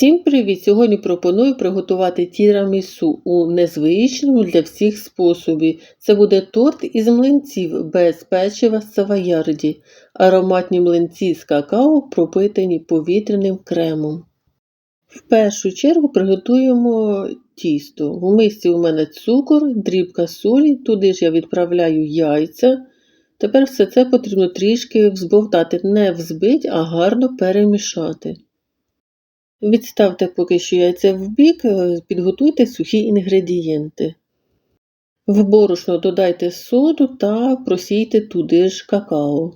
Всім привіт! Сьогодні пропоную приготувати тірамісу у незвичному для всіх способі. Це буде торт із млинців без печива савоярді, ароматні млинці з какао, пропитані повітряним кремом. В першу чергу приготуємо тісто. В мисці у мене цукор, дрібка солі, туди ж я відправляю яйця. Тепер все це потрібно трішки взбовтати, не взбить, а гарно перемішати. Відставте поки що яйця в бік, е, підготуйте сухі інгредієнти. В борошно додайте соду та просійте туди ж какао.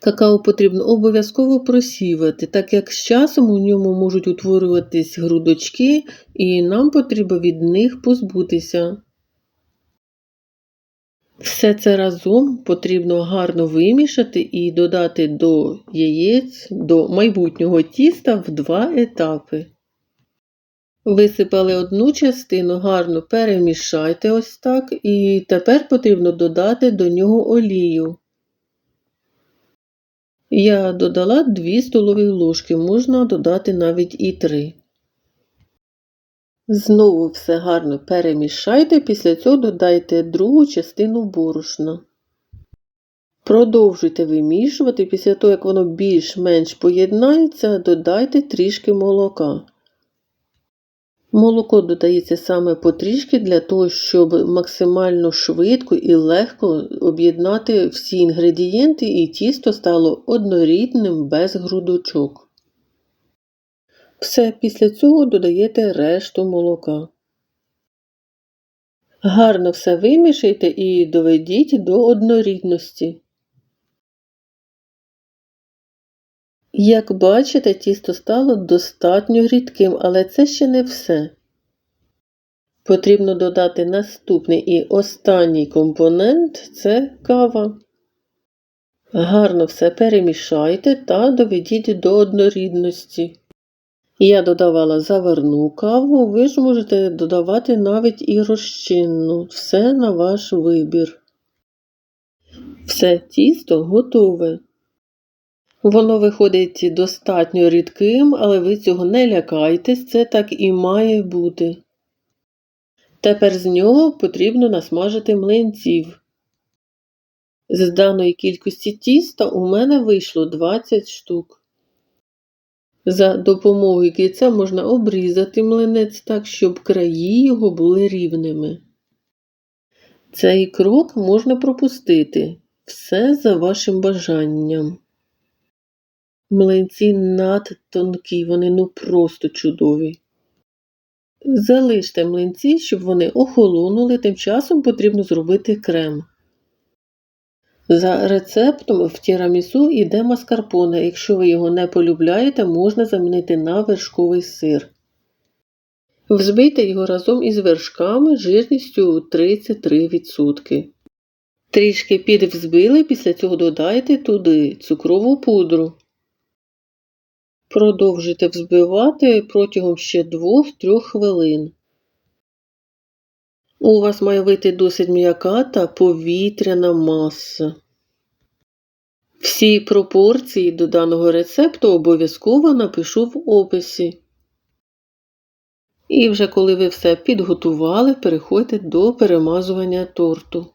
Какао потрібно обов'язково просівати, так як з часом у ньому можуть утворюватись грудочки, і нам потрібно від них позбутися. Все це разом потрібно гарно вимішати і додати до яєць, до майбутнього тіста в два етапи. Висипали одну частину, гарно перемішайте ось так, і тепер потрібно додати до нього олію. Я додала 2 столові ложки, можна додати навіть і 3. Знову все гарно перемішайте, після цього додайте другу частину борошна. Продовжуйте вимішувати, після того, як воно більш-менш поєднається, додайте трішки молока. Молоко додається саме потрішки для того, щоб максимально швидко і легко об'єднати всі інгредієнти і тісто стало однорідним без грудочок. Все, після цього додаєте решту молока. Гарно все вимішайте і доведіть до однорідності. Як бачите, тісто стало достатньо рідким, але це ще не все. Потрібно додати наступний і останній компонент це кава. Гарно все перемішайте та доведіть до однорідності. Я додавала заварну каву, ви ж можете додавати навіть і розчинну, все на ваш вибір. Все тісто готове. Воно виходить достатньо рідким, але ви цього не лякайтесь, це так і має бути. Тепер з нього потрібно насмажити млинців. З даної кількості тіста у мене вийшло 20 штук. За допомогою кільця можна обрізати млинець так, щоб краї його були рівними. Цей крок можна пропустити все за вашим бажанням. Млинці надтонкі, вони ну просто чудові. Залиште млинці, щоб вони охолонули, тим часом потрібно зробити крем. За рецептом в тірамісу йде маскарпоне. Якщо ви його не полюбляєте, можна замінити на вершковий сир. Взбийте його разом із вершками жирністю 33%. Трішки підвзбили, після цього додайте туди цукрову пудру. Продовжуйте взбивати протягом ще 2-3 хвилин. У вас має вийти досить м'яка та повітряна маса. Всі пропорції до даного рецепту обов'язково напишу в описі. І вже коли ви все підготували, переходьте до перемазування торту.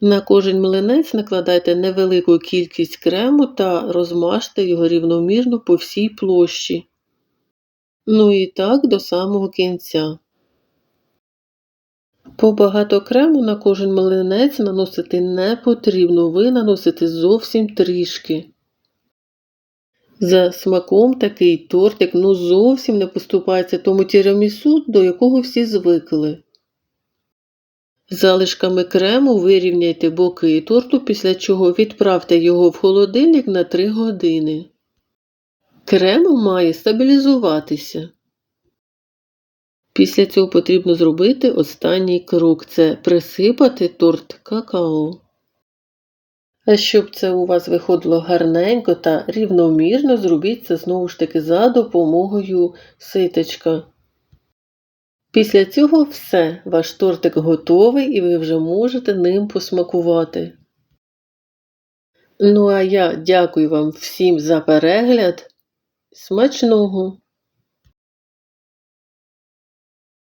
На кожен млинець накладайте невелику кількість крему та розмажте його рівномірно по всій площі. Ну і так до самого кінця. Побагато крему на кожен млинець наносити не потрібно, ви наносите зовсім трішки. За смаком такий тортик ну зовсім не поступається тому тірамісу, до якого всі звикли. Залишками крему вирівняйте боки торту, після чого відправте його в холодильник на 3 години. Крем має стабілізуватися. Після цього потрібно зробити останній крок це присипати торт какао. А щоб це у вас виходило гарненько та рівномірно, зробіть це знову ж таки за допомогою ситочка. Після цього все, ваш тортик готовий і ви вже можете ним посмакувати. Ну, а я дякую вам всім за перегляд. Смачного!